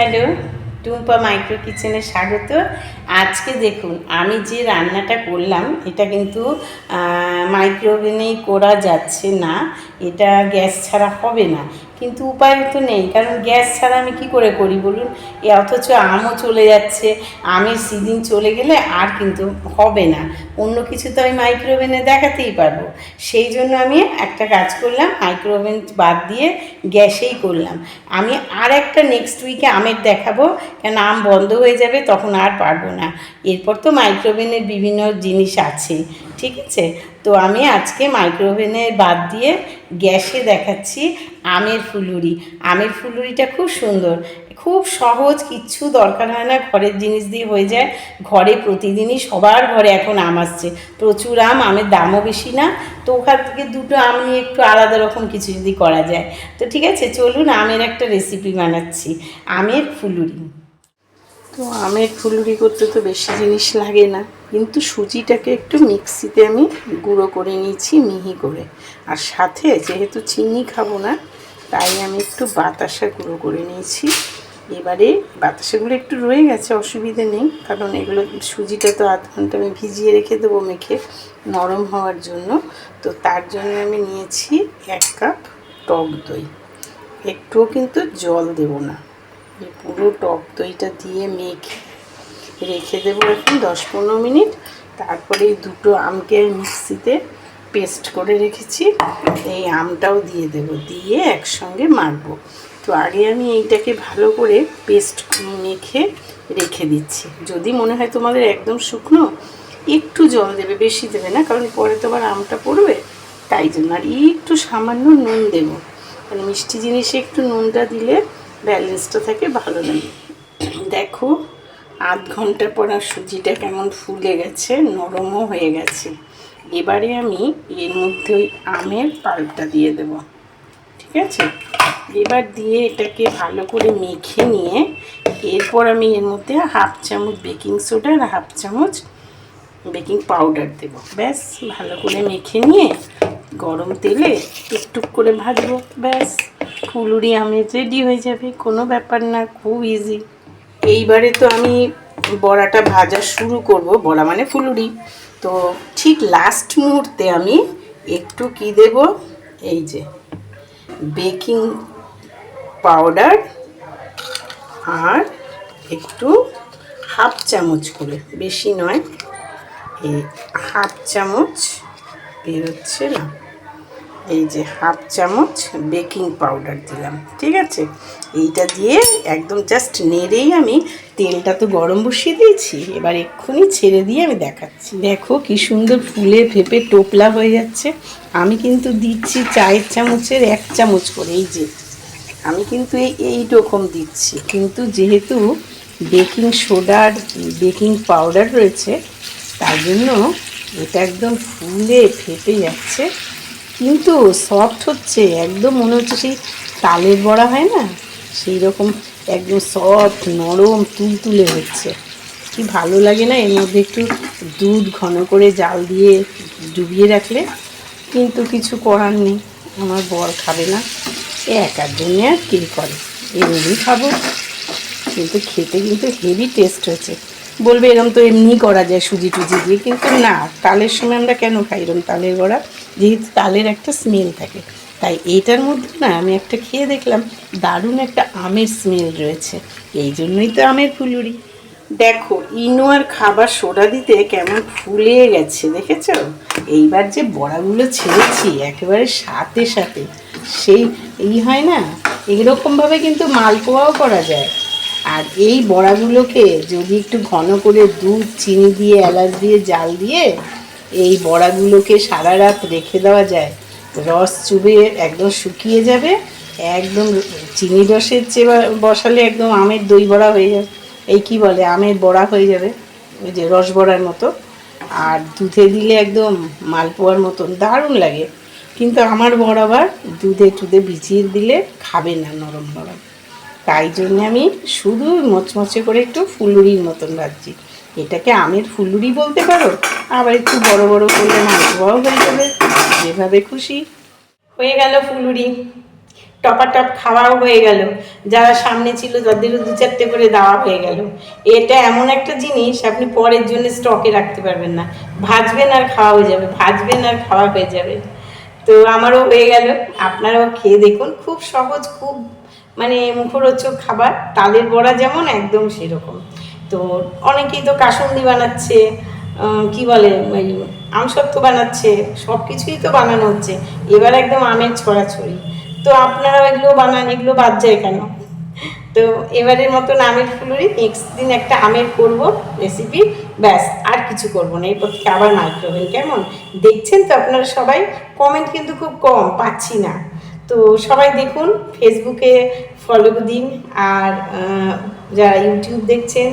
Hello, Tumpa micro কিচেনে স্বাগত। আজকে দেখুন, আমি যে রান্নাটা করলাম, এটা কিন্তু মাইক্রোওভেনেই করা যাচ্ছে না। এটা গ্যাস ছাড়া হবে না। কিন্তু উপায় তো নেই, কারণ গ্যাস ছাড়া আমি কি করে করি বলুন? এ অথচ আমও চলে যাচ্ছে আমের সিজন চলে গেলে আর কিন্তু হবে না। অন্য কিছু তো আমি মাইক্রোওভেনে দেখাতেই পারব। সেই জন্য আমি একটা কাজ করলাম মাইক্রোওভেন বাদ দিয়ে গ্যাসেই করলাম। আমি আর একটা নেক্সট উইকে আমের দেখাবো, কেন আম বন্ধ হয়ে যাবে তখন আর পারব না। এরপর তো মাইক্রোওভেনের বিভিন্ন জিনিস আছে, ঠিক আছে? তো আমি আজকে মাইক্রোওভেনে বাদ দিয়ে গ্যাসে দেখাচ্ছি আমের ফুলুরি। আমের ফুলুরিটা খুব সুন্দর। খুব সহজ, কিচ্ছু দরকার হয় না, ঘরের জিনিস দিয়ে হয়ে যায়। ঘরে প্রতিদিনই সবার ঘরে এখন আম আসছে। প্রচুর আম, আমের দামও বেশি না। তো ওখান থেকে দুটো আম নিয়ে একটু আলাদা রকম কিছু যদি করা যায়। তো ঠিক আছে, চলুন আমের একটা রেসিপি বানাচ্ছি। আমের ফুলুরি। তো আমের ফুলুরি করতে তো বেশি জিনিস লাগে না। কিন্তু সুজিটাকে একটু মিক্সিতে আমি গুঁড়ো করে নিয়েছি, মিহি করে। আর সাথে যেহেতু চিনি খাব না, তাই আমি একটু বাতাসা গুঁড়ো করে নিয়েছি। এবারে বাতাসাগুলো একটু রয়ে গেছে, অসুবিধে নেই। কারণ এগুলো সুজিটা তো আধ ঘণ্টা আমি ভিজিয়ে রেখে দেবো মেখে নরম হওয়ার জন্য। তো তার জন্য আমি নিয়েছি এক কাপ টক দই। একটুও কিন্তু জল দেবো না। এই পুরো টক দইটা দিয়ে মেখে, রেখে দেবো এখন দশ পনেরো মিনিট। তারপরে এই দুটো আমকে মিক্সিতে পেস্ট করে রেখেছি। এই আমটাও দিয়ে দেবো, দিয়ে একসঙ্গে মাখবো। তো আগে আমি এইটাকে ভালো করে পেস্ট মেখে রেখে দিচ্ছি। যদি মনে হয় তোমাদের একদম শুকনো, একটু জল দেবে, বেশি দেবে না, কারণ পরে তো আবার আমটা পড়বে। তাই জন্য আর একটু সামান্য নুন দেবো। মানে মিষ্টি জিনিসে একটু নুনটা দিলে ব্যালেন্সটা থাকে ভালো লাগে। দেখো, আধ ঘণ্টা পর আর সুজিটা কেমন ফুলে গেছে, নরমও হয়ে গেছে। এবারে আমি এর মধ্যে ওই আমের পাল্পটা দিয়ে দেব, ঠিক আছে? এবার দিয়ে এটাকে ভালো করে মেখে নিয়ে, এরপর আমি এর মধ্যে হাফ চামচ বেকিং সোডা আর হাফ চামচ বেকিং পাউডার দেব। ব্যাস, ভালো করে মেখে নিয়ে গরম তেলে টুকটুক করে ভাজবো, ব্যাস। ফুলুরি আমের রেডি হয়ে যাবে, কোনো ব্যাপার না, খুব ইজি এইবারে তো আমি বড়াটা ভাজা শুরু করব, বড়া মানে ফুলুরি। তো ঠিক লাস্ট মুহূর্তে আমি একটু কি দেব? এই যে বেকিং পাউডার আর একটু হাফ চামচ করে, বেশি নয়, এই হাফ চামচ বেরোচ্ছে না। এই যে হাফ চামচ বেকিং পাউডার দিলাম, ঠিক আছে? এইটা দিয়ে একদম জাস্ট নেড়েই আমি তেলটা তো গরম বসিয়ে দিয়েছি, এবার এক্ষুনি ছেড়ে দিয়ে আমি দেখাচ্ছি। দেখো কি সুন্দর ফুলে ফেপে টোপলা হয়ে যাচ্ছে। আমি কিন্তু দিচ্ছি চায়ের চামচের এক চামচ করে, এই যে। আমি কিন্তু এই রকম দিচ্ছি। কিন্তু যেহেতু বেকিং সোডার বেকিং পাউডার রয়েছে, তার জন্য এটা একদম ফুলে ফেপে যাচ্ছে। কিন্তু সফট হচ্ছে, একদম মনে হচ্ছে সেই তালের বড়া হয় না? সেই রকম একদম সফট নরম, তুলতুলে হচ্ছে। কি ভালো লাগে না এর মধ্যে একটু দুধ ঘন করে জাল দিয়ে ডুবিয়ে রাখলে? কিন্তু কিছু করার নেই, আমার বর খাবে না। এ একার জন্যে আর কে করে? এমনি খাব। কিন্তু খেতে কিন্তু হেভি টেস্ট হয়েছে বলবে এরকম তো এমনি করা যায় সুজি টুজি দিয়ে, কিন্তু না, তালের সময় আমরা কেন খাই? এরকম তালের বড়া, যেহেতু তালের একটা স্মেল থাকে। তাই এইটার মধ্যে না, আমি একটা খেয়ে দেখলাম, দারুণ একটা আমের স্মেল রয়েছে। এই জন্যই তো আমের ফুলুরি। দেখো, ইনো আর খাবার সোডা দিতে কেমন ফুলে গেছে, দেখেছ? এইবার যে বড়াগুলো ছেড়েছি, একেবারে সাথে সাথে, সেই, এই হয় না এইরকমভাবে কিন্তু মালপোয়াও করা যায়। আর এই বড়াগুলোকে যদি একটু ঘন করে দুধ, চিনি দিয়ে, এলাচ দিয়ে, জাল দিয়ে এই বড়াগুলোকে সারা রাত রেখে দেওয়া যায়, রস চুবে একদম শুকিয়ে যাবে, একদম চিনি রসের চেয়ে বসালে একদম আমের দই বড়া হয়ে যাবে। এই কি বলে? আমের বড়া হয়ে যাবে, ওই যে রস বড়ার মতো। আর দুধে দিলে একদম মালপোয়ার মতন, দারুণ লাগে। কিন্তু আমার বড় দুধে টুধে ভিজিয়ে দিলে খাবে না নরম নরম। তাই জন্য আমি শুধু মচমচে করে একটু ফুলুরির মতন ভাজছি এটাকে আমের ফুলুরি বলতে পারো? আবার একটু বড় বড় করলে মালপোয়াও হয়ে যাবে। যেভাবে খুশি। হয়ে গেল ফুলুরি। টপাটপ খাওয়াও হয়ে গেল। যারা সামনে ছিল তাদেরও দু চারটে করে দেওয়া হয়ে গেল। এটা এমন একটা জিনিস, আপনি পরের জন্য স্টকে রাখতে পারবেন না। ভাজবেন আর খাওয়া হয়ে যাবে, ভাজবেন আর খাওয়া হয়ে যাবে। তো আমারও হয়ে গেল। আপনারাও খেয়ে দেখুন। খুব সহজ, খুব মানে মুখরোচক খাবার, তালের বড়া যেমন একদম সেরকম। তো অনেকেই তো কাসুন্দি বানাচ্ছে কি বলে আমসত্ব বানাচ্ছে সব কিছুই তো বানানো হচ্ছে। এবার একদম আমের ছড়াছড়ি। তো আপনারাও এগুলো বানান, এগুলো বাদ যায় কেন? তো এবারের মতন আমের ফুলুরি নেক্সট দিন একটা আমের করব রেসিপি ব্যাস, আর কিছু করব না। এরপর থেকে আবার মাইক্রোওভেন কেমন? দেখছেন তো আপনারা সবাই? কমেন্ট কিন্তু খুব কম, পাচ্ছি না। তো সবাই দেখুন ফেসবুকে ফলো দিন আর যারা ইউটিউব দেখছেন,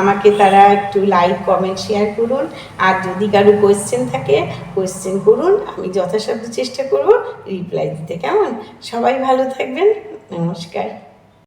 আমাকে তারা একটু লাইক কমেন্ট শেয়ার করুন। আর যদি কারও কোয়েশ্চেন থাকে কোয়েশ্চেন করুন, আমি যথাসাধ্য চেষ্টা করব রিপ্লাই দিতে। কেমন? সবাই ভালো থাকবেন। নমস্কার।